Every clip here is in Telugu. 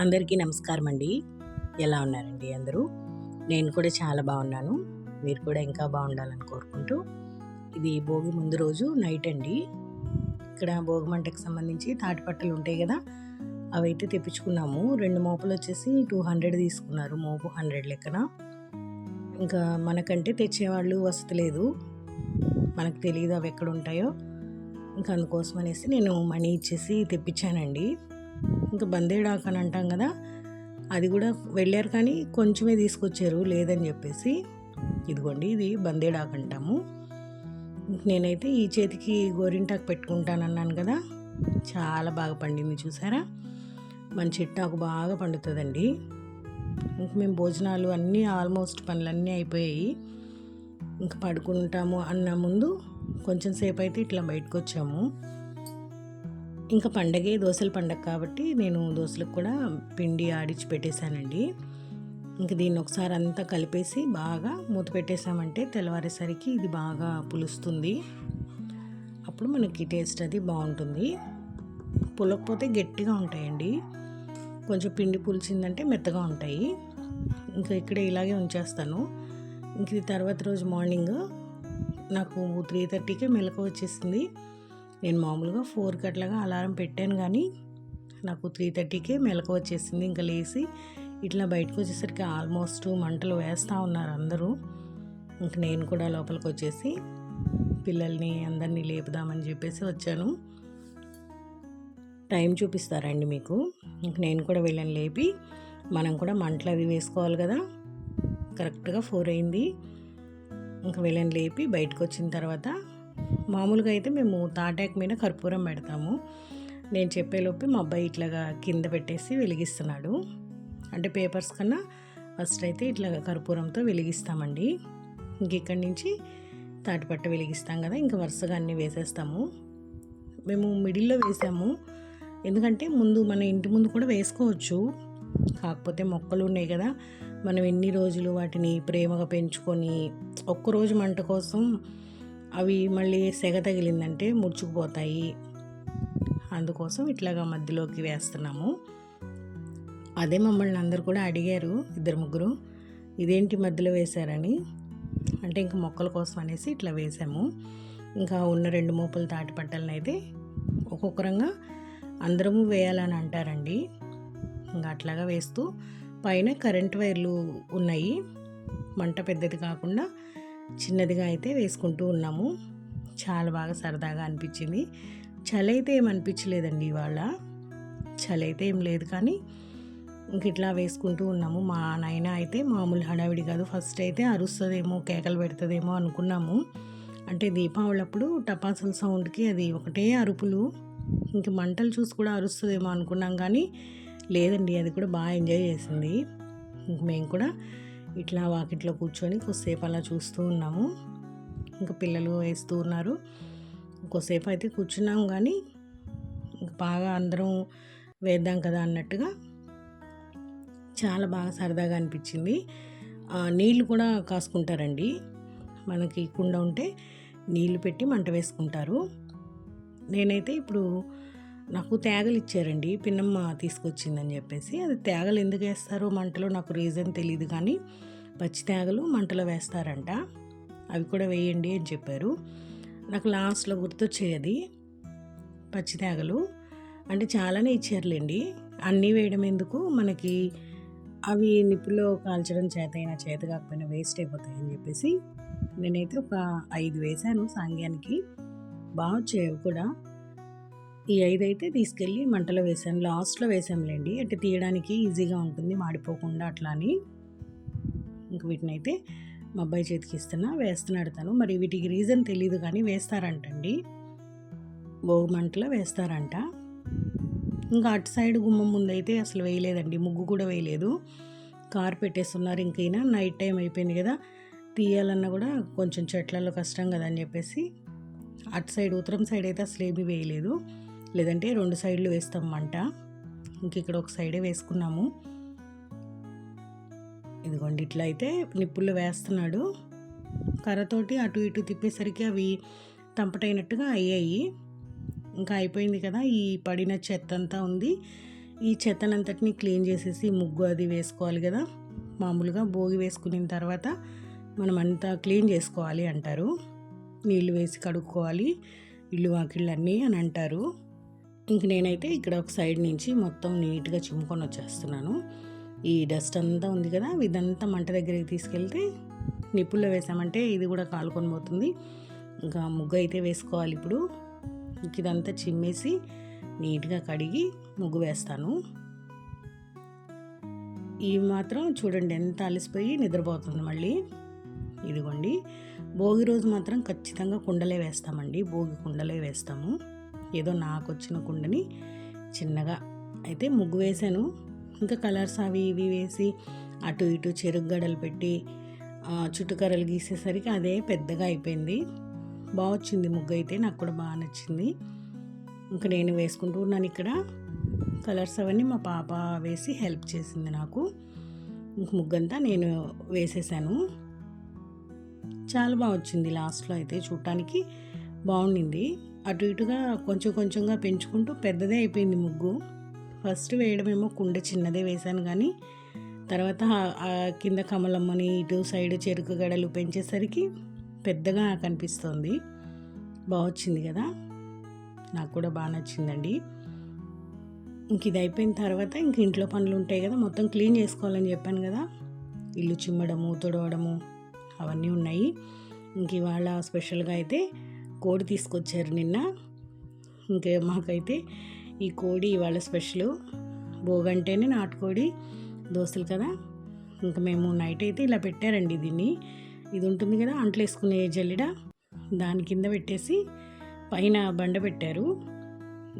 అందరికీ నమస్కారం అండి ఎలా ఉన్నారండి అందరూ? నేను కూడా చాలా బాగున్నాను. మీరు కూడా ఇంకా బాగుండాలని కోరుకుంటూ ఇది భోగి ముందు రోజు నైట్ అండి. ఇక్కడ భోగి మంటకు సంబంధించి తాటిపట్టలు ఉంటాయి కదా అవైతే తెప్పించుకున్నాము. రెండు మోపులు వచ్చేసి టూ హండ్రెడ్ తీసుకున్నారు. మోపు హండ్రెడ్ లెక్కన. ఇంకా మనకంటే తెచ్చేవాళ్ళు వసతి లేదు. మనకు తెలియదు అవి ఎక్కడ ఉంటాయో. ఇంకా అందుకోసం అనేసి నేను మనీ ఇచ్చేసి తెప్పించానండి. ఇంకా బందేడాకు అని అంటాం కదా అది కూడా వెళ్ళారు కానీ కొంచెమే తీసుకొచ్చారు లేదని చెప్పేసి. ఇదిగోండి ఇది బందేడాకు అంటాము. నేనైతే ఈ చేతికి గోరింటాకు పెట్టుకుంటానన్నాను కదా చాలా బాగా పండింది చూసారా? మన చెట్టాకు బాగా పండుతుందండి. ఇంక మేము భోజనాలు అన్నీ ఆల్మోస్ట్ పనులన్నీ అయిపోయాయి. ఇంకా పడుకుంటాము అన్న ముందు కొంచెం సేపు అయితే ఇట్లా బయటకు వచ్చాము ఇంకా పండగే దోశల పండగ కాబట్టి నేను దోశలకు కూడా పిండి ఆడిచి పెట్టేశానండి. ఇంక దీన్ని ఒకసారి అంతా కలిపేసి బాగా మూత పెట్టేసామంటే తెల్లవారేసరికి ఇది బాగా పులుస్తుంది. అప్పుడు మనకి టేస్ట్ అది బాగుంటుంది. పులకపోతే గట్టిగా ఉంటాయండి. కొంచెం పిండి పులిచిందంటే మెత్తగా ఉంటాయి. ఇంకా ఇక్కడ ఇలాగే ఉంచేస్తాను. ఇంక ఇది తర్వాత రోజు మార్నింగ్ నాకు త్రీ థర్టీకే మెలకు వచ్చేసింది. నేను మామూలుగా ఫోర్కి అట్లాగా అలారం పెట్టాను కానీ నాకు త్రీ థర్టీకే మెలకు వచ్చేసింది. ఇంకా లేచి ఇట్లా బయటకు వచ్చేసరికి ఆల్మోస్ట్ మంటలు వేస్తూ ఉన్నారు అందరూ. ఇంక నేను కూడా లోపలికి వచ్చేసి పిల్లల్ని అందరినీ లేపుదామని చెప్పేసి వచ్చాను. టైం చూపిస్తారండి మీకు. ఇంక నేను కూడా వెళ్ళని లేపి మనం కూడా మంటలు అవి వేసుకోవాలి కదా. కరెక్ట్గా ఫోర్ అయింది. ఇంక వెళ్ళని లేపి బయటకు వచ్చిన తర్వాత మామూలుగా అయితే మేము తాటాక్ మీద కర్పూరం పెడతాము. నేను చెప్పేలోపు మా అబ్బాయి ఇట్లాగా కింద పెట్టేసి వెలిగిస్తున్నాడు. అంటే పేపర్స్ కన్నా ఫస్ట్ అయితే ఇట్లా కర్పూరంతో వెలిగిస్తామండి. ఇంక ఇక్కడి నుంచి తాటిపట్ట వెలిగిస్తాం కదా ఇంకా వరుసగా అన్నీ వేసేస్తాము. మేము మిడిల్లో వేసాము. ఎందుకంటే ముందు మన ఇంటి ముందు కూడా వేసుకోవచ్చు. కాకపోతే మొక్కలు ఉన్నాయి కదా మనం ఎన్ని రోజులు వాటిని ప్రేమగా పెంచుకొని ఒక్కరోజు మంట కోసం అవి మళ్ళీ సెగ తగిలిందంటే ముడుచుకుపోతాయి. అందుకోసం ఇట్లాగా మధ్యలోకి వేస్తున్నాము. అదే మమ్మల్ని అందరు కూడా అడిగారు ఇద్దరు ముగ్గురు ఇదేంటి మధ్యలో వేశారని? అంటే ఇంకా మొక్కల కోసం అనేసి ఇట్లా వేసాము ఇంకా ఉన్న రెండు మోపుల తాటి పట్టలను అయితే ఒక్కొక్కరంగా అందరము వేయాలని అంటారండి. ఇంకా అట్లాగా వేస్తూ పైన కరెంట్ వైర్లు ఉన్నాయి. మంట పెద్దది కాకుండా చిన్నదిగా అయితే వేసుకుంటూ ఉన్నాము. చాలా బాగా సరదాగా అనిపించింది. చలి అయితే ఏం అనిపించలేదండి ఇవాళ. చలి అయితే ఏం లేదు కానీ ఇంక ఇట్లా వేసుకుంటూ ఉన్నాము. మా నాయన అయితే మామూలు హడావిడి కాదు. ఫస్ట్ అయితే అరుస్తుందేమో కేకలు పెడుతుందేమో అనుకున్నాము. అంటే దీపావళి అప్పుడు టపాసుల సౌండ్కి అది ఒకటే అరుపులు. ఇంక మంటలు చూసి కూడా అరుస్తుందేమో అనుకున్నాం కానీ లేదండి అది కూడా బాగా ఎంజాయ్ చేసింది. ఇంక మేము కూడా ఇట్లా వాకిట్లో కూర్చొని కొద్దిసేపు అలా చూస్తూ ఉన్నాము. ఇంకా పిల్లలు వేస్తూ ఉన్నారు. కొద్దిసేపు అయితే కూర్చున్నాం కానీ బాగా అందరం వేద్దాం కదా అన్నట్టుగా చాలా బాగా సరదాగా అనిపించింది. నీళ్ళు కూడా కాసుకుంటారండి. మనకి కుండ ఉంటే నీళ్ళు పెట్టి మంట వేసుకుంటారు. నేనైతే ఇప్పుడు నాకు తేగలు ఇచ్చారండి. పిన్నమ్మ తీసుకొచ్చిందని చెప్పేసి. అది తేగలు ఎందుకు వేస్తారో మంటలో నాకు రీజన్ తెలియదు కానీ పచ్చి తేగలు మంటలో వేస్తారంట. అవి కూడా వేయండి అని చెప్పారు. నాకు లాస్ట్లో గుర్తొచ్చేది పచ్చి తేగలు. అంటే చాలానే ఇచ్చారులేండి. అన్నీ వేయడం ఎందుకు? మనకి అవి నిప్పులో కాల్చడం చేత అయినా చేత కాకపోయినా వేస్ట్ అయిపోతాయని చెప్పేసి నేనైతే ఒక ఐదు వేశాను సాంగ్యానికి. బాగా వచ్చాయి కూడా. ఈ ఐదు అయితే తీసుకెళ్ళి మంటలో వేసాను. లాస్ట్లో వేసాంలేండి. అంటే తీయడానికి ఈజీగా ఉంటుంది మాడిపోకుండా అట్లా అని ఇంక వీటిని అయితే మా అబ్బాయి చేతికి ఇస్తున్నా వేస్తున్నాడు తను. మరి వీటికి రీజన్ తెలియదు కానీ వేస్తారంటండి. భోగి మంటలో వేస్తారంట. ఇంకా అటు సైడ్ గుమ్మం ముందైతే అసలు వేయలేదండి. ముగ్గు కూడా వేయలేదు. కార్ పెట్టేస్తున్నారు ఇంకైనా. నైట్ టైం అయిపోయింది కదా. తీయాలన్నా కూడా కొంచెం చెట్లలో కష్టం కదా అని చెప్పేసి. అటు సైడ్ ఉత్తరం సైడ్ అయితే అసలు ఏమీ వేయలేదు. లేదంటే రెండు సైడ్లు వేస్తాం మంట. ఇంక ఇక్కడ ఒక సైడే వేసుకున్నాము. ఇదిగోండి ఇట్లా అయితే నిప్పుల్లో వేస్తున్నాడు. కర్రతోటి అటు ఇటు తిప్పేసరికి అవి తంపటైనట్టుగా అయ్యాయి. ఇంకా అయిపోయింది కదా ఈ పడిన చెత్త అంతా ఉంది. ఈ చెత్తనంతటిని క్లీన్ చేసేసి ముగ్గు అది వేసుకోవాలి కదా. మామూలుగా భోగి వేసుకున్న తర్వాత మనం అంతా క్లీన్ చేసుకోవాలి అంటారు. నీళ్ళు వేసి కడుక్కోవాలి. ఇల్లు వాకిళ్ళన్నీ అని అంటారు. ఇంక నేనైతే ఇక్కడ ఒక సైడ్ నుంచి మొత్తం నీట్గా చిమ్ముకొని వచ్చేస్తున్నాను. ఈ డస్ట్ అంతా ఉంది కదా ఇదంతా మంట దగ్గరికి తీసుకెళ్తే నిప్పుల్లో వేసామంటే ఇది కూడా కాలుకొని పోతుంది. ఇంకా ముగ్గు అయితే వేసుకోవాలి ఇప్పుడు. ఇంక ఇదంతా చిమ్మేసి నీట్గా కడిగి ముగ్గు వేస్తాను. ఇవి మాత్రం చూడండి ఎంత అలసిపోయి నిద్రపోతుంది మళ్ళీ. ఇదిగోండి. భోగి రోజు మాత్రం ఖచ్చితంగా కుండలే వేస్తామండి. భోగి కుండలే వేస్తాము. ఏదో నాకు వచ్చిన కుండని చిన్నగా అయితే ముగ్గు వేసాను ఇంకా కలర్స్ అవి ఇవి వేసి అటు ఇటు చెరుకు గడలు పెట్టి చుట్టుకర్రలు గీసేసరికి అదే పెద్దగా అయిపోయింది. బాగా వచ్చింది ముగ్గు అయితే నాకు కూడా బాగా నచ్చింది. ఇంకా నేను వేసుకుంటూ ఉన్నాను ఇక్కడ. కలర్స్ అవన్నీ మా పాప వేసి హెల్ప్ చేసింది నాకు. ఇంక ముగ్గంతా నేను వేసేసాను. చాలా బాగా వచ్చింది లాస్ట్లో అయితే చూడటానికి. బాగుండింది. అటు ఇటుగా కొంచెం కొంచెంగా పెంచుకుంటూ పెద్దదే అయిపోయింది ముగ్గు. ఫస్ట్ వేయడమేమో కుండ చిన్నదే వేశాను కానీ తర్వాత ఆ కింద కమలమ్మని ఇటు సైడ్ చెరుకు గడలు పెంచేసరికి పెద్దగా కనిపిస్తుంది. బాగా వచ్చింది కదా? నాకు కూడా బాగా నచ్చిందండి. ఇంక ఇది అయిపోయిన తర్వాత ఇంక ఇంట్లో పనులు ఉంటాయి కదా మొత్తం క్లీన్ చేసుకోవాలని చెప్పాను కదా. ఇల్లు చిమ్మడము తుడవడము అవన్నీ ఉన్నాయి. ఇంక ఇవాళ స్పెషల్గా అయితే కోడి తీసుకొచ్చారు నిన్న. ఇంకే మాకైతే ఈ కోడి ఇవాళ స్పెషల్. భోగంటేనే నాటుకోడి దోశలు కదా. ఇంకా మేము నైట్ అయితే ఇలా పెట్టారండి దీన్ని. ఇది ఉంటుంది కదా అంట్లు వేసుకునే జల్లిడ. దాని కింద పెట్టేసి పైన బండ పెట్టారు.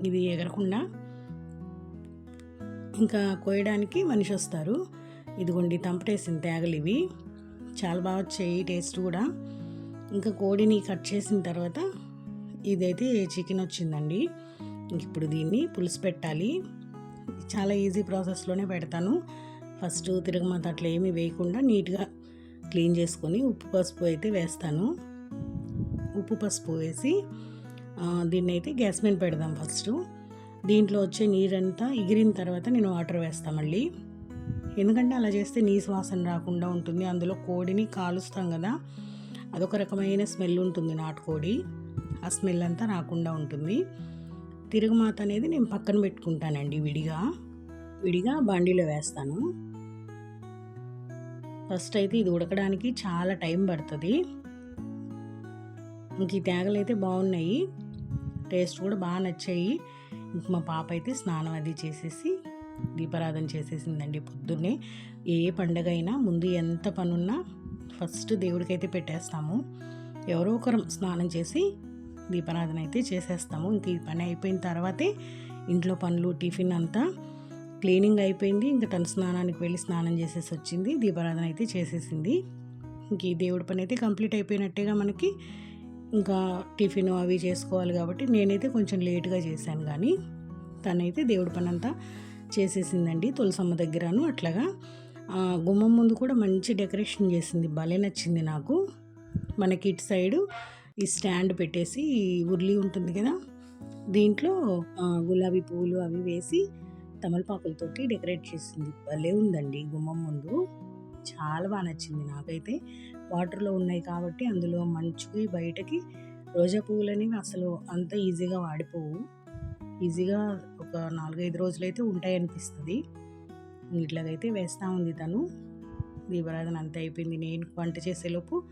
ఇది ఎగరకుండా. ఇంకా కోయడానికి మనిషి వస్తారు. ఇదిగోండి తంపటేసిన తేగలు ఇవి. చాలా బాగా వచ్చాయి టేస్ట్ కూడా. ఇంకా కోడిని కట్ చేసిన తర్వాత ఇదైతే చికెన్ వచ్చిందండి. ఇప్పుడు దీన్ని పులుసు పెట్టాలి. చాలా ఈజీ ప్రాసెస్లోనే పెడతాను. ఫస్ట్ తిరగమాత అట్లా ఏమీ వేయకుండా నీట్గా క్లీన్ చేసుకొని ఉప్పు పసుపు అయితే వేస్తాను. ఉప్పు పసుపు వేసి దీన్ని అయితే గ్యాస్ మీద పెడదాం ఫస్ట్. దీంట్లో వచ్చే నీరంతా ఎగిరిన తర్వాత నేను వాటర్ వేస్తాను మళ్ళీ. ఎందుకంటే అలా చేస్తే నీ వాసన రాకుండా ఉంటుంది. అందులో కోడిని కాలుస్తాం కదా. అదొక రకమైన స్మెల్ ఉంటుంది నాటుకోడి. ఆ స్మెల్ అంతా రాకుండా ఉంటుంది. తిరుగుమాత అనేది నేను పక్కన పెట్టుకుంటానండి విడిగా. విడిగా బాండీలో వేస్తాను. ఫస్ట్ అయితే ఇది ఉడకడానికి చాలా టైం పడుతుంది. ఇంక ఈ తేగలు అయితే బాగున్నాయి. టేస్ట్ కూడా బాగా నచ్చాయి. ఇంక మా పాప అయితే స్నానం అది చేసేసి దీపారాధన చేసేసిందండి పొద్దున్నే. ఏ పండగ అయినా ముందు ఎంత పనున్నా ఫస్ట్ దేవుడికైతే పెట్టేస్తాము. ఎవరో ఒకరం స్నానం చేసి దీపారాధన అయితే చేసేస్తాము. ఇంక ఈ పని అయిపోయిన తర్వాతే ఇంట్లో పనులు టిఫిన్ అంతా క్లీనింగ్ అయిపోయింది. ఇంకా తన స్నానానికి వెళ్ళి స్నానం చేసేసి వచ్చింది. దీపారాధన అయితే చేసేసింది. ఇంక ఈ దేవుడి పని అయితే కంప్లీట్ అయిపోయినట్టేగా మనకి ఇంకా టిఫిన్ అవి చేసుకోవాలి కాబట్టి నేనైతే కొంచెం లేట్గా చేశాను కానీ తనైతే దేవుడి పని అంతా చేసేసిందండి. తులసమ్మ దగ్గరను అట్లాగా. గుమ్మం ముందు కూడా మంచి డెకరేషన్ చేసింది. భలే నచ్చింది నాకు. మనకి ఇటు సైడు ఈ స్టాండ్ పెట్టేసి ఉర్లి ఉంటుంది కదా దీంట్లో గులాబీ పువ్వులు అవి వేసి తమలపాకులతోటి డెకరేట్ చేసింది. భలే ఉందండి గుమ్మం ముందు. చాలా బాగా నచ్చింది నాకైతే. వాటర్లో ఉన్నాయి కాబట్టి అందులో మంచుకి బయటకి రోజా పువ్వులు అనేవి అసలు అంత ఈజీగా వాడిపోవు. ఈజీగా ఒక నాలుగైదు రోజులైతే ఉంటాయి అనిపిస్తుంది ఇట్లాగైతే వేస్తూ ఉంది తను. దీపారాధన అంతా అయిపోయింది. నేను వంట చేసేలోపు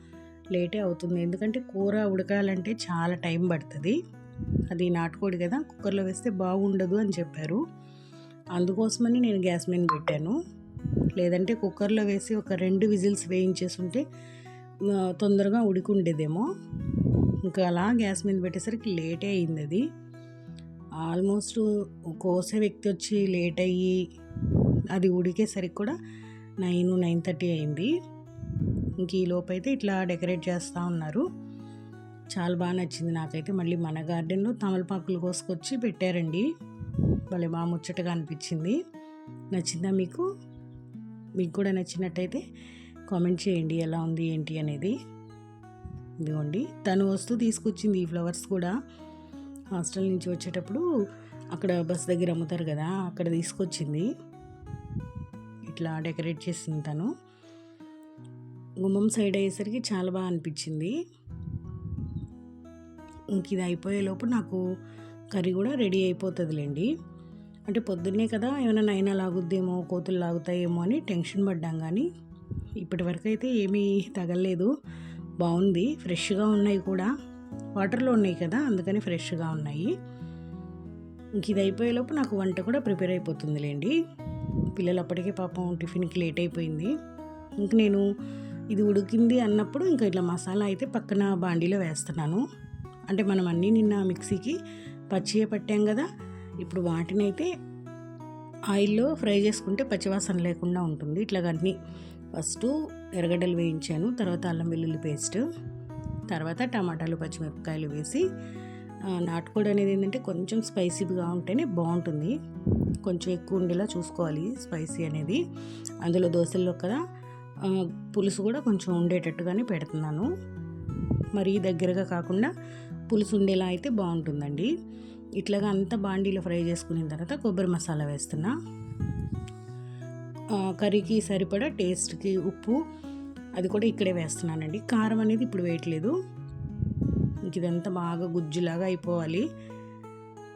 లేటే అవుతుంది. ఎందుకంటే కూర ఉడకాలంటే చాలా టైం పడుతుంది. అది నాటుకోడి కదా కుక్కర్లో వేస్తే బాగుండదు అని చెప్పారు. అందుకోసమని నేను గ్యాస్ మీద పెట్టాను. లేదంటే కుక్కర్లో వేసి ఒక రెండు విజిల్స్ వేయించేసి ఉంటే తొందరగా ఉడికుండేదేమో. ఇంకా అలా గ్యాస్ మీద పెట్టేసరికి లేటే అయింది అది. ఆల్మోస్ట్ కోసే వ్యక్తి వచ్చి లేట్ అయ్యి అది ఉడికేసరికి కూడా నైన్ నైన్ థర్టీ అయింది. ఇంక ఈ లోపైతే ఇట్లా డెకరేట్ చేస్తూ ఉన్నారు. చాలా బాగా నచ్చింది నాకైతే. మళ్ళీ మన గార్డెన్లో తమలపాకులు కోసుకొచ్చి పెట్టారండి. భలే బాగా ముచ్చటగా అనిపించింది. నచ్చిందా మీకు? మీకు కూడా నచ్చినట్టయితే కామెంట్ చేయండి. ఎలా ఉంది ఏంటి అనేది. ఇదిగోండి. తను వస్తూ తీసుకొచ్చింది ఈ ఫ్లవర్స్ కూడా. హాస్టల్ నుంచి వచ్చేటప్పుడు అక్కడ బస్ దగ్గర అమ్ముతారు కదా అక్కడ తీసుకొచ్చింది. ఇట్లా డెకరేట్ చేసింది తను. గుమ్మం సైడ్ అయ్యేసరికి చాలా బాగా అనిపించింది. ఇంక ఇది అయిపోయేలోపు నాకు కర్రీ కూడా రెడీ అయిపోతుందిలేండి. అంటే పొద్దున్నే కదా ఏమైనా నైనా లాగుద్దేమో కోతులు లాగుతాయేమో అని టెన్షన్ పడ్డాం కానీ ఇప్పటివరకు అయితే ఏమీ తగలలేదు. బాగుంది ఫ్రెష్గా ఉన్నాయి కూడా. వాటర్లో ఉన్నాయి కదా అందుకని ఫ్రెష్గా ఉన్నాయి. ఇంక ఇది అయిపోయేలోపు నాకు వంట కూడా ప్రిపేర్ అయిపోతుందిలేండి. పిల్లలు అప్పటికే పాపం టిఫిన్కి లేట్ అయిపోయింది. ఇంక నేను ఇది ఉడికింది అన్నప్పుడు ఇంకా ఇట్లా మసాలా అయితే పక్కన బాండీలో వేస్తున్నాను. అంటే మనం అన్నీ నిన్న మిక్సీకి పచ్చియే పట్టాం కదా ఇప్పుడు వాటిని అయితే ఆయిల్లో ఫ్రై చేసుకుంటే పచ్చివాసన లేకుండా ఉంటుంది. ఇట్లా అన్ని ఫస్ట్ ఎర్రగడ్డలు వేయించాను తర్వాత అల్లం వెల్లుల్లి పేస్ట్ తర్వాత టమాటాలు పచ్చిమిరపకాయలు వేసి నాటుకోడి అనేది ఏంటంటే కొంచెం స్పైసీగా ఉంటేనే బాగుంటుంది. కొంచెం ఎక్కువ ఉండేలా చూసుకోవాలి స్పైసీ అనేది. అందులో దోశల్లో కదా పులుసు కూడా కొంచెం ఉండేటట్టుగానే పెడుతున్నాను. మరీ దగ్గరగా కాకుండా పులుసు ఉండేలా అయితే బాగుంటుందండి. ఇట్లాగా అంతా బాండీలో ఫ్రై చేసుకున్న తర్వాత కొబ్బరి మసాలా వేస్తున్నా. కర్రీకి సరిపడా టేస్ట్కి ఉప్పు అది కూడా ఇక్కడే వేస్తున్నానండి. కారం అనేది ఇప్పుడు వేయట్లేదు. ఇంక ఇదంతా బాగా గుజ్జులాగా అయిపోవాలి.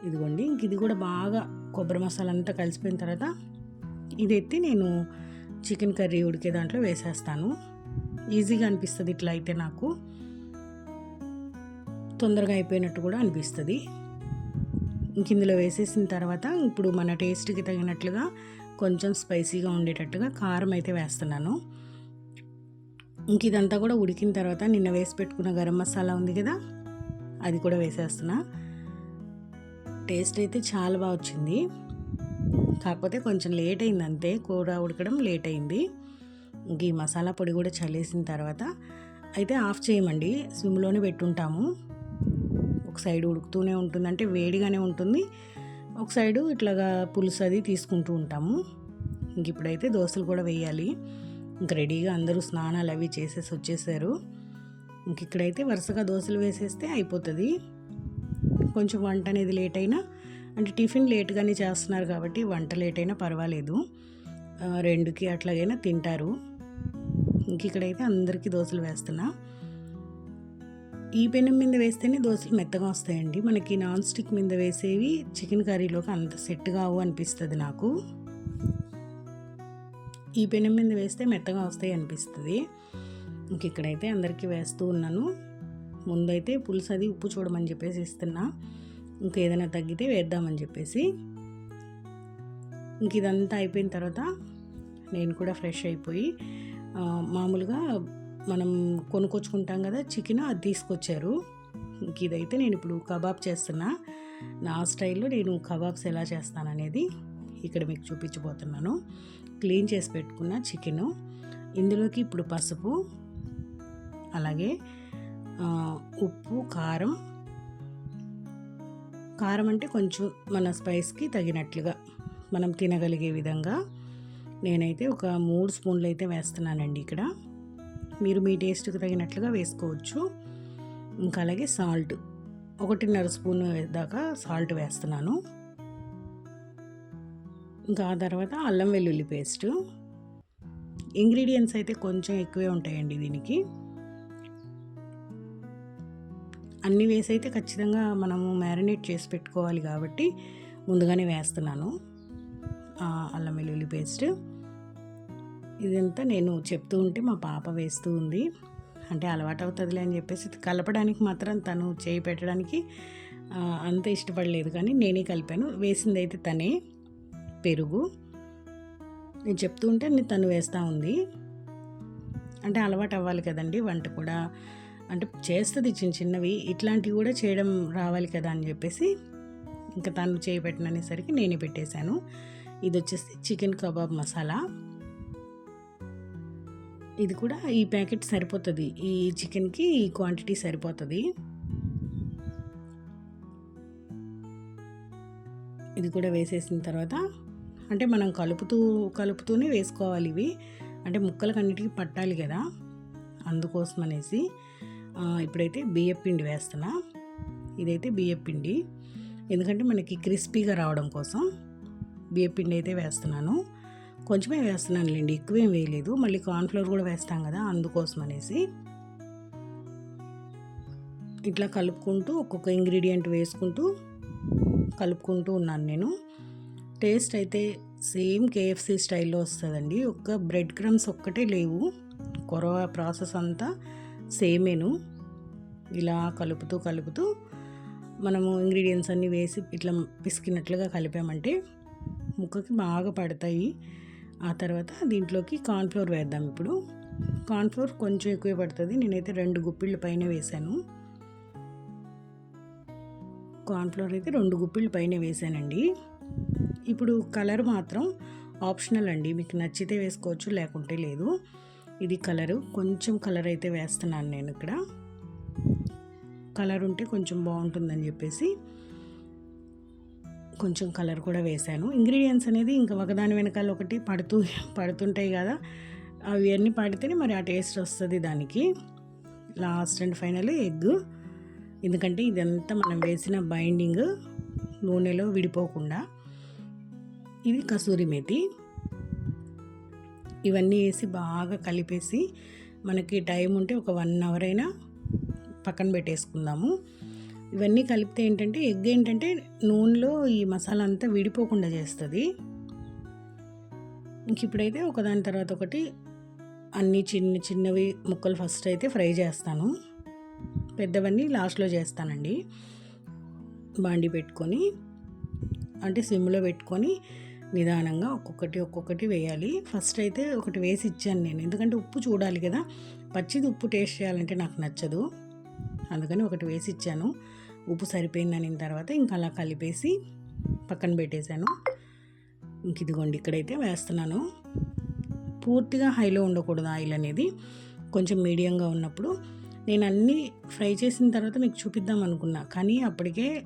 ఇదిగోండి ఇంక ఇది కూడా బాగా కొబ్బరి మసాలా అంతా కలిసిపోయిన తర్వాత ఇది ఎత్తి నేను చికెన్ కర్రీ ఉడికే దాంట్లో వేసేస్తాను. ఈజీగా అనిపిస్తుంది ఇట్లా అయితే నాకు. తొందరగా అయిపోయినట్టు కూడా అనిపిస్తుంది. ఇంక ఇందులో వేసేసిన తర్వాత ఇప్పుడు మన టేస్ట్కి తగినట్లుగా కొంచెం స్పైసీగా ఉండేటట్టుగా కారం అయితే వేస్తున్నాను. ఇంక ఇదంతా కూడా ఉడికిన తర్వాత నిన్న వేసి పెట్టుకున్న గరం మసాలా ఉంది కదా అది కూడా వేసేస్తున్నా. టేస్ట్ అయితే చాలా బాగా వచ్చింది. కాకపోతే కొంచెం లేట్ అయింది అంతే. కూర ఉడకడం లేట్ అయింది. ఇంక ఈ మసాలా పొడి కూడా చల్లేసిన తర్వాత అయితే ఆఫ్ చేయమండి. స్విమ్లోనే పెట్టుంటాము. ఒక సైడ్ ఉడుకుతూనే ఉంటుంది. అంటే వేడిగానే ఉంటుంది. ఒక సైడు ఇట్లాగా పులుసు అది తీసుకుంటూ ఉంటాము. ఇంక ఇప్పుడైతే దోశలు కూడా వేయాలి. ఇంక రెడీగా అందరూ స్నానాలు అవి చేసేసి వచ్చేసారు. ఇంక ఇక్కడైతే వరుసగా దోశలు వేసేస్తే అయిపోతుంది. కొంచెం వంట అనేది లేట్ అయినా అంటే టిఫిన్ లేట్గానే చేస్తున్నారు కాబట్టి వంట లేట్ అయినా పర్వాలేదు. రెండుకి అట్లాగైనా తింటారు. ఇంక ఇక్కడైతే అందరికీ దోశలు వేస్తున్నా. ఈ పెనం మీద వేస్తేనే దోశలు మెత్తగా వస్తాయండి. మనకి నాన్ స్టిక్ మీద వేసేవి చికెన్ కర్రీలోకి అంత సెట్ కావు అనిపిస్తుంది నాకు. ఈ పెనం మీద వేస్తే మెత్తగా వస్తాయి అనిపిస్తుంది. ఇంక ఇక్కడైతే అందరికీ వేస్తూ ఉన్నాను. ముందైతే పులుసు అది ఉప్పు చూడమని చెప్పేసి ఇస్తున్నా. ఇంకా ఏదైనా తగ్గితే వేద్దామని చెప్పేసి. ఇంక ఇదంతా అయిపోయిన తర్వాత నేను కూడా ఫ్రెష్ అయిపోయి మామూలుగా మనం కొనుక్కొచ్చుకుంటాం కదా చికెన్ అది తీసుకొచ్చారు. ఇంక ఇదైతే నేను ఇప్పుడు కబాబ్ చేస్తున్నా. నా స్టైల్లో నేను కబాబ్స్ ఎలా చేస్తాననేది ఇక్కడ మీకు చూపించబోతున్నాను. క్లీన్ చేసి పెట్టుకున్న చికెను. ఇందులోకి ఇప్పుడు పసుపు అలాగే ఉప్పు కారం. కారం అంటే కొంచెం మన స్పైస్కి తగినట్లుగా మనం తినగలిగే విధంగా నేనైతే ఒక మూడు స్పూన్లు అయితే వేస్తున్నానండి ఇక్కడ. మీరు మీ టేస్ట్కి తగినట్లుగా వేసుకోవచ్చు. ఇంకా అలాగే సాల్ట్ ఒకటిన్నర స్పూన్ దాకా సాల్ట్ వేస్తున్నాను. ఇంకా ఆ తర్వాత అల్లం వెల్లుల్లి పేస్ట్. ఇంగ్రీడియంట్స్ అయితే కొంచెం ఎక్కువే ఉంటాయండి దీనికి. అన్ని వేసి అయితే ఖచ్చితంగా మనము మ్యారినేట్ చేసి పెట్టుకోవాలి కాబట్టి ముందుగానే వేస్తున్నాను. అల్లం వెల్లుల్లి పేస్ట్. ఇదంతా నేను చెప్తూ ఉంటే మా పాప వేస్తూ ఉంది. అంటే అలవాటు అవుతుందిలే అని చెప్పేసి కలపడానికి మాత్రం తను చేయి పెట్టడానికి అంత ఇష్టపడలేదు కానీ నేనే కలిపాను. వేసింది అయితే తనే. పెరుగు. నేను చెప్తూ ఉంటే నేను తను వేస్తూ ఉంది. అంటే అలవాటు అవ్వాలి కదండి వంట కూడా. అంటే చేస్తుంది చిన్న చిన్నవి. ఇట్లాంటివి కూడా చేయడం రావాలి కదా అని చెప్పేసి ఇంకా తను చేయబెట్టిననేసరికి నేనే పెట్టేశాను. ఇది వచ్చేసి చికెన్ కబాబ్ మసాలా. ఇది కూడా ఈ ప్యాకెట్ సరిపోతుంది. ఈ చికెన్కి ఈ క్వాంటిటీ సరిపోతుంది. ఇది కూడా వేసేసిన తర్వాత అంటే మనం కలుపుతూ కలుపుతూనే వేసుకోవాలి ఇవి. అంటే ముక్కలకు అన్నిటికీ పట్టాలి కదా అందుకోసం అనేసి ఇప్పుడైతే బియ్యం పిండి వేస్తున్నా. ఇదైతే బియ్యం పిండి. ఎందుకంటే మనకి క్రిస్పీగా రావడం కోసం బియ్యపిండి అయితే వేస్తున్నాను. కొంచెమే వేస్తున్నానులేండి ఎక్కువేం వేయలేదు. మళ్ళీ కార్న్ఫ్లోర్ కూడా వేస్తాం కదా అందుకోసం అనేసి. ఇట్లా కలుపుకుంటూ ఒక్కొక్క ఇంగ్రీడియంట్ వేసుకుంటూ కలుపుకుంటూ ఉన్నాను నేను. టేస్ట్ అయితే సేమ్ కేఎఫ్సి స్టైల్లో వస్తుందండి. ఒక్క బ్రెడ్ క్రమ్స్ ఒక్కటే లేవు. కొరవ ప్రాసెస్ అంతా సేమేను. ఇలా కలుపుతూ కలుపుతూ మనము ఇంగ్రీడియంట్స్ అన్నీ వేసి ఇట్లా పిసికినట్లుగా కలిపామంటే ముక్కకి బాగా పడతాయి. ఆ తర్వాత దీంట్లోకి కార్న్ఫ్లోర్ వేద్దాం ఇప్పుడు. కార్న్ఫ్లోర్ కొంచెం ఎక్కువే పడుతుంది. నేనైతే రెండు గుప్పిళ్ళు పైన వేశాను. కార్న్ఫ్లోర్ అయితే రెండు గుప్పిళ్ళు పైన వేసానండి ఇప్పుడు కలర్ మాత్రం ఆప్షనల్ అండి. మీకు నచ్చితే వేసుకోవచ్చు లేకుంటే లేదు. ఇది కలరు. కొంచెం కలర్ అయితే వేస్తున్నాను నేను ఇక్కడ. కలర్ ఉంటే కొంచెం బాగుంటుందని చెప్పేసి కొంచెం కలర్ కూడా వేశాను. ఇంగ్రీడియంట్స్ అనేది ఇంకా ఒకదాని వెనకాల ఒకటి పడుతూ పడుతుంటాయి కదా. అవి అన్నీ పడితేనే మరి ఆ టేస్ట్ వస్తుంది దానికి. Last and final egg. ఎందుకంటే ఇదంతా మనం వేసిన బైండింగ్ నూనెలో విడిపోకుండా. ఇది కసూరి మేతి. ఇవన్నీ వేసి బాగా కలిపేసి మనకి టైం ఉంటే ఒక వన్ అవర్ అయినా పక్కన పెట్టేసుకుందాము. ఇవన్నీ కలిపితే ఏంటంటే ఎగ్ ఏంటంటే నూనెలో ఈ మసాలా అంతా విడిపోకుండా చేస్తుంది. ఇంక ఇప్పుడైతే ఒకదాని తర్వాత ఒకటి అన్ని చిన్న చిన్నవి ముక్కలు ఫస్ట్ అయితే ఫ్రై చేస్తాను. పెద్దవన్నీ లాస్ట్లో చేస్తానండి. బాండి పెట్టుకొని అంటే సిమ్లో పెట్టుకొని నిదానంగా ఒక్కొక్కటి ఒక్కొక్కటి వేయాలి. ఫస్ట్ అయితే ఒకటి వేసి ఇచ్చాను నేను. ఎందుకంటే ఉప్పు చూడాలి కదా. పచ్చిది ఉప్పు టేస్ట్ చేయాలంటే నాకు నచ్చదు. అందుకని ఒకటి వేసి ఇచ్చాను. ఉప్పు సరిపోయిందని తర్వాత ఇంకా అలా కలిపేసి పక్కన పెట్టేశాను. ఇంక ఇదిగోండి ఇక్కడైతే వేస్తున్నాను. పూర్తిగా హైలో ఉండకూడదు ఆయిల్ అనేది. కొంచెం మీడియంగా ఉన్నప్పుడు నేను అన్నీ ఫ్రై చేసిన తర్వాత మీకు చూపిద్దాం అనుకున్నా. కానీ అప్పటికే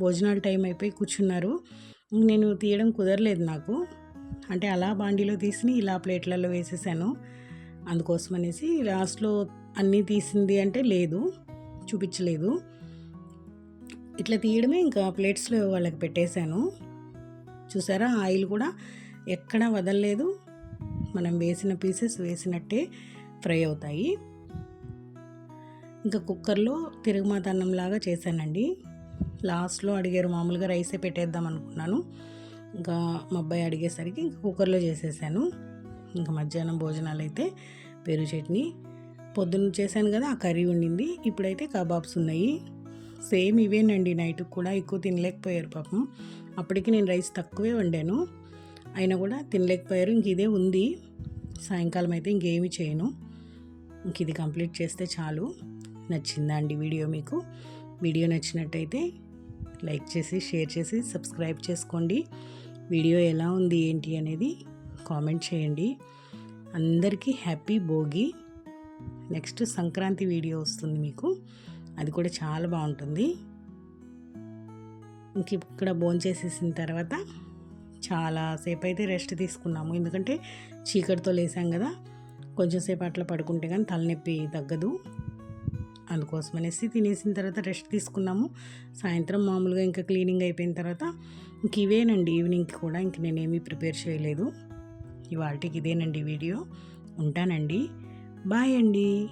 భోజనాలు టైం అయిపోయి కూర్చున్నారు. నేను తీయడం కుదరలేదు నాకు. అంటే అలా బాండీలో తీసి ఇలా ప్లేట్లలో వేసేసాను. అందుకోసం అనేసి లాస్ట్లో అన్నీ తీసింది అంటే లేదు చూపించలేదు. ఇట్లా తీయడమే ఇంకా ప్లేట్స్లో వాళ్ళకి పెట్టేశాను. చూసారా ఆయిల్ కూడా ఎక్కడా వదలలేదు. మనం వేసిన పీసెస్ వేసినట్టే ఫ్రై అవుతాయి. ఇంకా కుక్కర్లో తిరుగుమాత అన్నంలాగా చేశానండి. లాస్ట్లో అడిగారు మామూలుగా రైసే పెట్టేద్దాం అనుకున్నాను. ఇంకా మా అబ్బాయి అడిగేసరికి ఇంకా కుక్కర్లో చేసేసాను. ఇంకా మధ్యాహ్నం భోజనాలు అయితే పెరుగు చట్నీ. పొద్దున్న చేశాను కదా ఆ కర్రీ ఉండింది ఇప్పుడైతే కబాబ్స్ ఉన్నాయి. సేమ్ ఇవేనండి నైట్కి కూడా ఎక్కువ తినలేకపోయారు పాపం. అప్పటికి నేను రైస్ తక్కువే వండాను. అయినా కూడా తినలేకపోయారు. ఇంక ఇదే ఉంది. సాయంకాలం అయితే ఇంకేమి చేయను. ఇంక ఇది కంప్లీట్ చేస్తే చాలు. నచ్చిందా అండి వీడియో మీకు? వీడియో నచ్చినట్టయితే లైక్ చేసి షేర్ చేసి సబ్స్క్రైబ్ చేసుకోండి. వీడియో ఎలా ఉంది ఏంటి అనేది కామెంట్ చేయండి. అందరికీ happy Bhogi. Next Sankranti video వస్తుంది మీకు. అది కూడా చాలా బాగుంటుంది. ఇంక ఇక్కడ భోంచేసేసిన తర్వాత చాలాసేపు అయితే రెస్ట్ తీసుకున్నాము. ఎందుకంటే చీకటితో లేసాం కదా. కొంచెం సేపు అట్లా పడుకుంటే కానీ తలనొప్పి తగ్గదు. అందుకోసం అనేసి తినేసిన తర్వాత రెస్ట్ తీసుకున్నాము. సాయంత్రం మామూలుగా ఇంకా క్లీనింగ్ అయిపోయిన తర్వాత ఇంక ఇవేనండి ఈవినింగ్కి కూడా ఇంక నేనేమీ ప్రిపేర్ చేయలేదు. ఇవాళకి ఇదేనండి వీడియో. ఉంటానండి. బాయ్ అండి.